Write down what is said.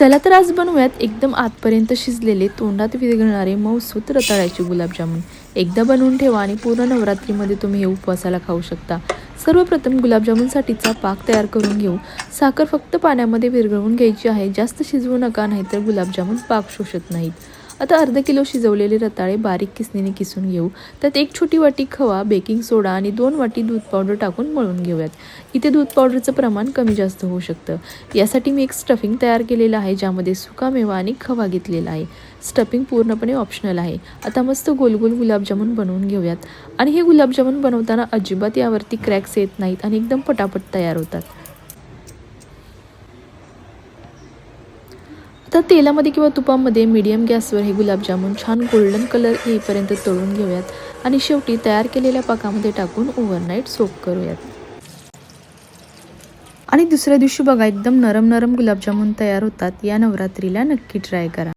चला तर आज बनवूयात एकदम आतपर्यंत शिजलेले तोंडात विरघळणारे मऊसूत रताळ्याचे गुलाबजामुन. एकदा बनवून ठेवा आणि पूर्ण नवरात्रीमध्ये तुम्ही हे उपवासाला खाऊ शकता. सर्वप्रथम गुलाबजामुनसाठीचा पाक तयार करून घेऊ. साखर फक्त पाण्यामध्ये विरघळवून घ्यायची आहे. जास्त शिजवू नका नाहीतर गुलाबजामुन पाक शोषत नाहीत. आता अर्धा किलो शिजवलेले रताळे बारीक किसणीने किसून घेऊ. त्यात एक छोटी वाटी खवा बेकिंग सोडा आणि दोन वाटी दूध पावडर टाकून मळून घेऊयात. इथे दूध पावडरचं प्रमाण कमी जास्त होऊ शकतं. यासाठी मी एक स्टफिंग तयार केलेलं आहे ज्यामध्ये सुकामेवा आणि खवा घेतलेला आहे. स्टफिंग पूर्णपणे ऑप्शनल आहे. आता मस्त गोल गोल गुलाबजामुन बनवून घेऊयात. आणि हे गुलाबजामुन बनवताना अजिबात यावरती क्रॅक्स येत नाहीत आणि एकदम पटापट तयार होतात. आता तेलामध्ये किंवा तुपामध्ये मीडियम गॅसवर हे गुलाबजामुन छान गोल्डन कलर येईपर्यंत तळून घेऊयात. आणि शेवटी तयार केलेल्या पाकामध्ये टाकून ओव्हरनाईट सोप करूयात. आणि दुसऱ्या दिवशी बघा एकदम नरम नरम गुलाबजामुन तयार होतात. या नवरात्रीला नक्की ट्राय करा.